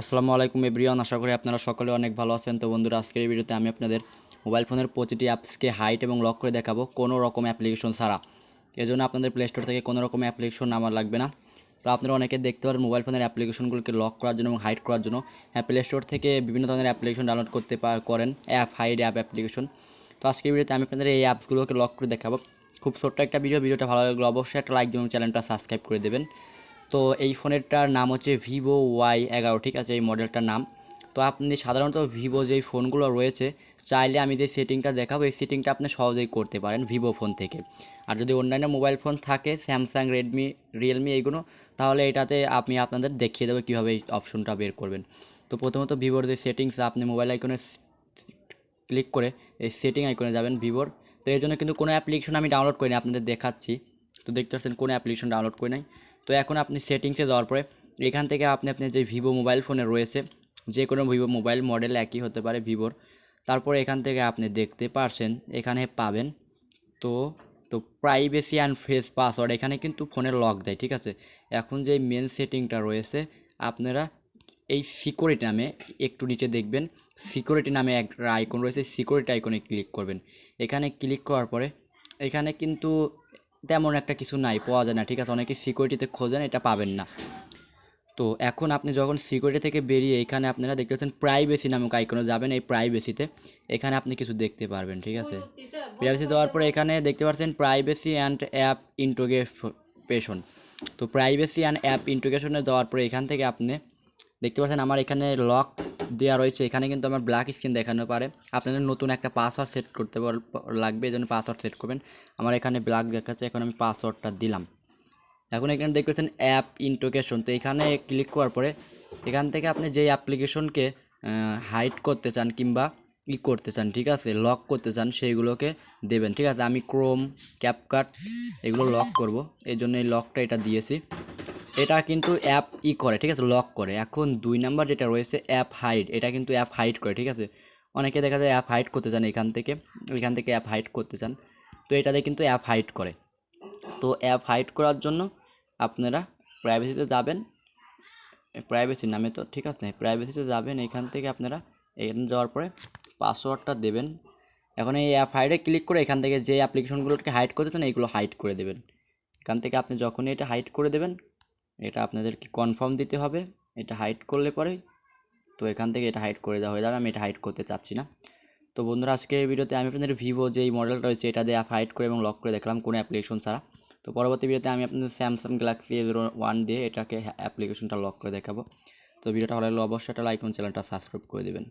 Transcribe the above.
আসসালামু আলাইকুম এভরিওয়ান, আশা করি আপনারা সকলে অনেক ভালো আছেন। তো বন্ধুরা, আজকের এই ভিডিওতে আমি আপনাদের মোবাইল ফোনের প্রতিটি অ্যাপসকে হাইট এবং লক করে দেখাবো কোনো রকম অ্যাপ্লিকেশন ছাড়া। এজন্য আপনাদের প্লে স্টোর থেকে কোনো রকম অ্যাপ্লিকেশন আমার লাগবে না। তো আপনারা অনেকে দেখতে পারেন মোবাইল ফোনের অ্যাপ্লিকেশনগুলোকে লক করার জন্য এবং হাইড করার জন্য। হ্যাঁ প্লে স্টোর থেকে বিভিন্ন ধরনের অ্যাপ্লিকেশন ডাউনলোড করতে করেন অ্যাপ হাইড অ্যাপ অ্যাপ্লিকেশন তো আজকের ভিডিওতে আমি আপনাদের এই অ্যাপসগুলোকে লক করে দেখাবো। খুব ছোট্ট একটা ভিডিও ভিডিওটা ভালো লাগলে অবশ্যই একটা লাইক এবং চ্যানেলটা সাবস্ক্রাইব করে দেবেন। তো এই ফোনেরটার নাম হচ্ছে ভিভো ওয়াই এগারো, ঠিক আছে, এই মডেলটার নাম। তো আপনি সাধারণত ভিভো যেই ফোনগুলো রয়েছে, চাইলে আমি যে সেটিংটা দেখাবো, এই সেটিংটা আপনি সহজেই করতে পারেন ভিভো ফোন থেকে। আর যদি অন্যান্য মোবাইল ফোন থাকে, স্যামসাং, রেডমি, রিয়েলমি, এইগুলো, তাহলে এটাতে আমি আপনাদের দেখিয়ে দেবো কীভাবে এই অপশনটা বের করবেন। তো প্রথমত ভিভোর যে সেটিংস, আপনি মোবাইল আইকনে ক্লিক করে এই সেটিং আইকনে যাবেন ভিভোর। তো এর জন্য কিন্তু কোনো অ্যাপ্লিকেশন আমি ডাউনলোড করিনি, আপনাদের দেখাচ্ছি। তো দেখতে পাচ্ছেন, কোনো অ্যাপ্লিকেশন ডাউনলোড করে নাই। তো এখন আপনি সেটিংসে যাওয়ার পরে এখান থেকে আপনি আপনি যে ভিভো মোবাইল ফোনে রয়েছে, যে কোনো ভিভো মোবাইল মডেল একই হতে পারে ভিভোর তারপরে এখান থেকে আপনি দেখতে পারছেন, এখানে পাবেন। তো তো প্রাইভেসি অ্যান্ড ফেস পাসওয়ার্ড এখানে কিন্তু ফোনের লক দেয়, ঠিক আছে? এখন যে মেন সেটিংটা রয়েছে, আপনারা এই সিকিউরিটি নামে একটু নিচে দেখবেন। সিকিউরিটি নামে একটা আইকন রয়েছে সিকিউরিটি আইকনে ক্লিক করবেন। এখানে ক্লিক করার পরে, এখানে কিন্তু তেমন একটা কিছু নাই পাওয়া যায় না ঠিক আছে? অনেকে সিকিউরিটিতে খোঁজেন এটা পাবেন না। তো এখন আপনি যখন সিকিউরিটি থেকে বেরিয়ে এখানে আপনারা দেখতে পাচ্ছেন প্রাইভেসি নামক আইকনে যাবেন এই প্রাইভেসিতে এখানে আপনি কিছু দেখতে পারবেন ঠিক আছে? প্রাইভেসি যাওয়ার পরে এখানে দেখতে পাচ্ছেন প্রাইভেসি অ্যান্ড অ্যাপ ইন্টোগ্রেশন তো প্রাইভেসি অ্যান্ড অ্যাপ ইন্টোগ্রেশনে যাওয়ার পরে এখান থেকে আপনি দেখতে পাচ্ছেন আমার এখানে লক দেওয়া রয়েছে। এখানে কিন্তু আমার ব্ল্যাক স্ক্রিন দেখানো পারে। আপনাদের নতুন একটা পাসওয়ার্ড সেট করতে লাগবে, এই জন্য পাসওয়ার্ড সেট করবেন। আমার এখানে ব্ল্যাক দেখাচ্ছে, এখন আমি পাসওয়ার্ডটা দিলাম। এখন এখানে দেখতে পাচ্ছেন অ্যাপ ইন্টোকেশন তো এখানে ক্লিক করার পরে এখান থেকে আপনি যেই অ্যাপ্লিকেশনকে হাইড করতে চান কিংবা ই করতে চান, ঠিক আছে লক করতে চান, সেইগুলোকে দেবেন, ঠিক আছে। আমি ক্রোম ক্যাপকাট এগুলো লক করব। এই জন্য এই লকটা এটা দিয়েছি। এটা কিন্তু অ্যাপ ই করে, ঠিক আছে? লক করে। এখন দুই নাম্বার যেটা রয়েছে অ্যাপ হাইড এটা কিন্তু অ্যাপ হাইড করে, ঠিক আছে? অনেকে দেখা যায় অ্যাপ হাইড করতে চান এখান থেকে এখান থেকে অ্যাপ হাইড করতে চান। তো এটাতে কিন্তু অ্যাপ হাইড করে। তো অ্যাপ হাইড করার জন্য আপনারা প্রাইভেসিতে যাবেন। প্রাইভেসি নামে তো, ঠিক আছে? প্রাইভেসিতে যাবেন, এখান থেকে আপনারা এখানে যাওয়ার পরে পাসওয়ার্ডটা দেবেন। এখন এই অ্যাপ হাইডে ক্লিক করে এখান থেকে যে অ্যাপ্লিকেশনগুলোকে হাইড করতে চান এইগুলো হাইড করে দেবেন। এখান থেকে আপনি যখনই এটা হাইড করে দেবেন এটা আপনাদেরকে কনফার্ম দিতে হবে। এটা হাইড করলে পরে তো এখান থেকে এটা হাইড করে দেওয়া হয়ে যাবে। আমি এটা হাইড করতে চাচ্ছি না। তো বন্ধুরা, আজকে এই ভিডিওতে আমি আপনাদের ভিভো যেই মডেলটা রয়েছে, এটা দিয়ে হাইড করে এবং লক করে দেখলাম কোনো অ্যাপ্লিকেশন ছাড়া। তো পরবর্তী ভিডিওতে আমি আপনাদের Samsung Galaxy A zero one দিয়ে এটাকে অ্যাপ্লিকেশনটা লক করে দেখাবো। তো ভিডিওটা ভালো লাগলে অবশ্যই একটা লাইক এবং চ্যানেলটা সাবস্ক্রাইব করে দেবেন।